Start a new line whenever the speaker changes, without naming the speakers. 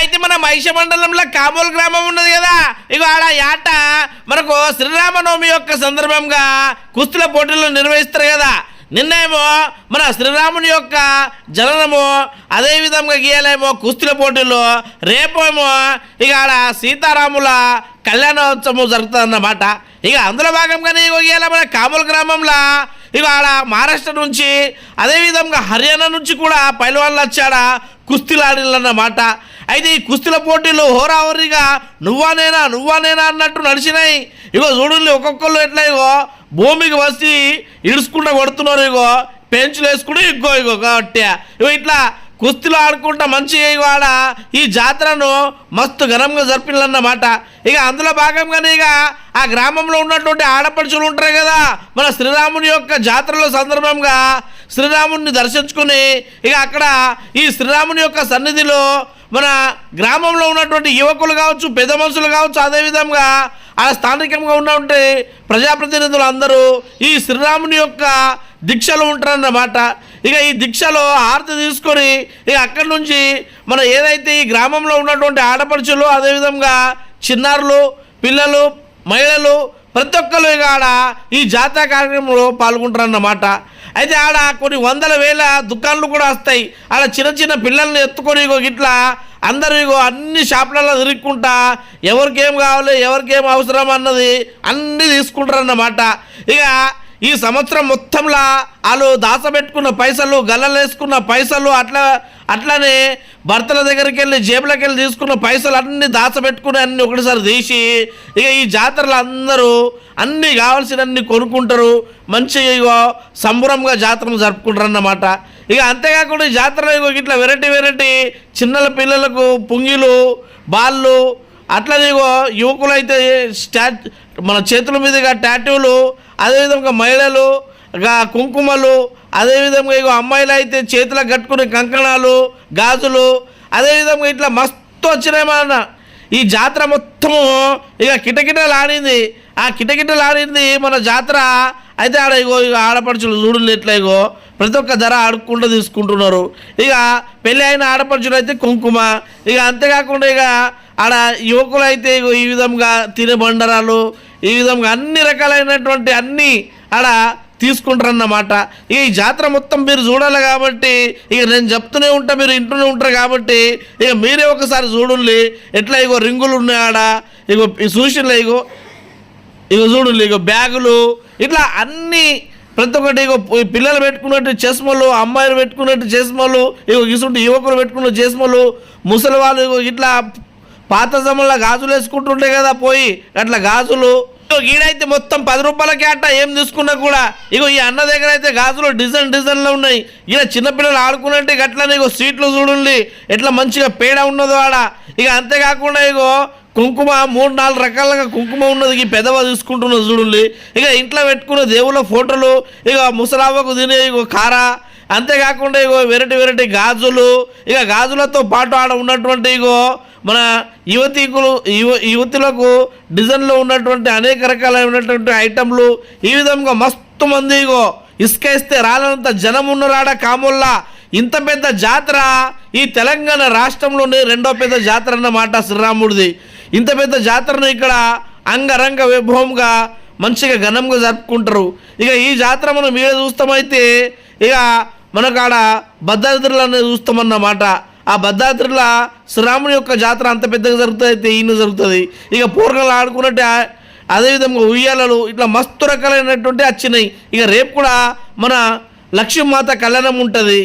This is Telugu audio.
అయితే మన మహిష మండలంలో కాబోల్ గ్రామం ఉన్నది కదా. ఇక ఆడ యాట మనకు శ్రీరామనవమి యొక్క సందర్భంగా కుస్తీల పోటీలు నిర్వహిస్తారు కదా. నిన్నేమో మన శ్రీరాముని యొక్క జననము అదేవిధంగా గీయలేమో గీయాలేమో కుస్తీల పోటీలు రేపేమో ఇక ఆడ సీతారాముల కళ్యాణోత్సవం జరుగుతుందన్నమాట. ఇక అందులో భాగంగానే ఇక గీయాల మన కాబోల్ గ్రామంలో ఇక ఆడ మహారాష్ట్ర నుంచి అదేవిధంగా హర్యానా నుంచి కూడా పైలవాళ్ళు వచ్చాడ కుస్తీలు ఆడిల్లన్నమాట అయితే ఈ కుస్తీల పోటీలు హోరాహోరీగా నువ్వా నేనా నువ్వా నేనా అన్నట్టు నడిచినాయి. ఇగో చూడండి ఒక్కొక్కళ్ళు ఎట్లా ఇగో భూమికి వచ్చి ఇడుచుకుంటా కొడుతున్నారు ఇగో పెంచులు వేసుకుంటూ ఇగో ఇగో కాబట్టి ఇగో ఇట్లా కుస్తీలు ఆడుకుంటా మంచిగా ఇగో ఈ జాతరను మస్తు ఘనంగా జరిపిల్లన్నమాట ఇక అందులో భాగంగానే ఇక ఆ గ్రామంలో ఉన్నటువంటి ఆడపడుచులు ఉంటారు కదా మన శ్రీరాముని యొక్క జాతరలో సందర్భంగా శ్రీరాముని దర్శించుకుని ఇక అక్కడ ఈ శ్రీరాముని యొక్క సన్నిధిలో మన గ్రామంలో ఉన్నటువంటి యువకులు కావచ్చు పెద్ద మనుషులు కావచ్చు అదేవిధంగా ఆ స్థానికంగా ఉన్నటువంటి ప్రజాప్రతినిధులు అందరూ ఈ శ్రీరాముని యొక్క దీక్షలో ఉంటారన్నమాట. ఇక ఈ దీక్షలో హారతి తీసుకొని ఇక అక్కడి నుంచి మన ఏదైతే ఈ గ్రామంలో ఉన్నటువంటి ఆడపడుచులు అదేవిధంగా చిన్నారులు పిల్లలు మహిళలు ప్రతి ఒక్కరు ఇక ఆడ ఈ జాతర కార్యక్రమంలో పాల్గొంటారన్నమాట. అయితే ఆడ కొన్ని వందల వేల దుకాణాలు కూడా వస్తాయి. ఆడ చిన్న చిన్న పిల్లల్ని ఎత్తుకొని ఇగో ఇట్లా అందరూ ఇగో అన్ని షాపులలో తిరుక్కుంటా ఎవరికేం కావాలి ఎవరికేం అవసరం అన్నది అన్నీ తీసుకుంటారన్నమాట. ఇక ఈ సంవత్సరం మొత్తంలో వాళ్ళు దాచబెట్టుకున్న పైసలు గల్లలు వేసుకున్న పైసలు అట్లా అట్లనే భర్తల దగ్గరికి వెళ్ళి జేబులకి వెళ్ళి తీసుకున్న పైసలు అన్నీ దాచబెట్టుకుని అన్నీ ఒకటిసారి తీసి ఇక ఈ జాతరలు అందరూ అన్నీ కావాల్సినన్ని కొనుక్కుంటారు. మంచిగా ఇగో సంబరంగా జాతరను జరుపుకుంటారు అన్నమాట ఇక అంతేకాకుండా ఈ జాతరలో ఇట్లా వెరైటీ వెరైటీ చిన్నల పిల్లలకు పుంగిలు బాళ్ళు అట్లనే యువకులైతే యువకులు అయితే స్టా మన చేతుల మీదుగా టాటూలు అదేవిధంగా మహిళలు కుంకుమలు అదేవిధంగా ఇగో అమ్మాయిలు అయితే చేతులకు కట్టుకునే కంకణాలు గాజులు అదేవిధంగా ఇట్లా మస్తు వచ్చినాయి మన ఈ జాతర మొత్తము ఇక కిటకిటలాడింది. ఆ కిటకిటలాడింది మన జాతర. అయితే ఆడ ఇగో ఇక ఆడపడుచులు చూడలు ఇగో? ప్రతి ఒక్క ధర ఆడుకుంటూ తీసుకుంటున్నారు. ఇక పెళ్ళి అయిన ఆడపడుచులు అయితే కుంకుమ. ఇక అంతేకాకుండా ఇక ఆడ యువకులు అయితే ఇగో ఈ విధంగా తినబండరాలు ఈ విధంగా అన్ని రకాలైనటువంటి అన్నీ ఆడ తీసుకుంటారన్నమాట. ఈ జాతర మొత్తం మీరు చూడాలి కాబట్టి ఇక నేను చెప్తూనే ఉంటా మీరు ఇంటూనే ఉంటారు కాబట్టి ఇక మీరే ఒకసారి చూడండి. ఎట్లా ఇగో రింగులు ఉన్నాయి ఆడ ఇగో చూసిలే ఇగో ఇగో చూడండి ఇగో బ్యాగులు ఇట్లా అన్నీ ప్రతి ఒక్కటి ఇగో ఈ పిల్లలు పెట్టుకున్నట్టు చస్మలు అమ్మాయిలు పెట్టుకున్నట్టు చస్మలు ఇగో ఇసుంటి యువకులు పెట్టుకున్న చస్మలు ముసలి వాళ్ళు ఇగో ఇట్లా పాత సమయంలో గాజులు వేసుకుంటుంటే కదా పోయి అట్లా గాజులు. ఈడైతే మొత్తం పది రూపాయలకి అట్ట ఏం తీసుకున్నా కూడా ఇగో ఈ అన్న దగ్గర అయితే గాజులు డిజైన్ డిజైన్లో ఉన్నాయి. ఇలా చిన్నపిల్లలు ఆడుకున్నట్టు అట్లనే ఇగో సీట్లు చూడండి. ఎట్లా మంచిగా పేడ ఉన్నదో ఆడ. ఇక అంతేకాకుండా ఇగో కుంకుమ మూడు నాలుగు రకాలుగా కుంకుమ ఉన్నది ఈ పెదవ తీసుకుంటున్నది చూడండి. ఇక ఇంట్లో పెట్టుకున్న దేవుళ్ళ ఫోటోలు ఇక ముసలావకు తినే ఇగో కార. అంతేకాకుండా ఇగో వెరైటీ వెరైటీ గాజులు. ఇక గాజులతో పాటు ఆడ ఉన్నటువంటి ఇగో మన యువతీకులు యువ యువతులకు డిజైన్లో ఉన్నటువంటి అనేక రకాలైనటువంటి ఐటమ్లు ఈ విధంగా మస్తు మంది ఇగో ఇసుక ఇస్తే రాలంత జనం ఉన్నరాడ కాముల్లా ఇంత పెద్ద జాతర ఈ తెలంగాణ రాష్ట్రంలోనే రెండో పెద్ద జాతర అన్నమాట శ్రీరాముడిది. ఇంత పెద్ద జాతరను ఇక్కడ అంగరంగ వైభవంగా మంచిగా ఘనంగా జరుపుకుంటారు. ఇక ఈ జాతర మనం మీద చూస్తామైతే ఇక మనకాడ ఆడ భద్రాద్రులు అనేది చూస్తామన్నమాట. ఆ భద్రాద్రిలో శ్రీరాముని యొక్క జాతర అంత పెద్దగా జరుగుతుంది అయితే ఈయన జరుగుతుంది. ఇక పూర్వకాలు ఆడుకున్నట్టే అదేవిధంగా ఉయ్యాలలు ఇట్లా మస్తు రకాలైనటువంటి వచ్చినాయి ఇక రేపు కూడా మన లక్ష్మీమాత కళ్యాణం ఉంటుంది.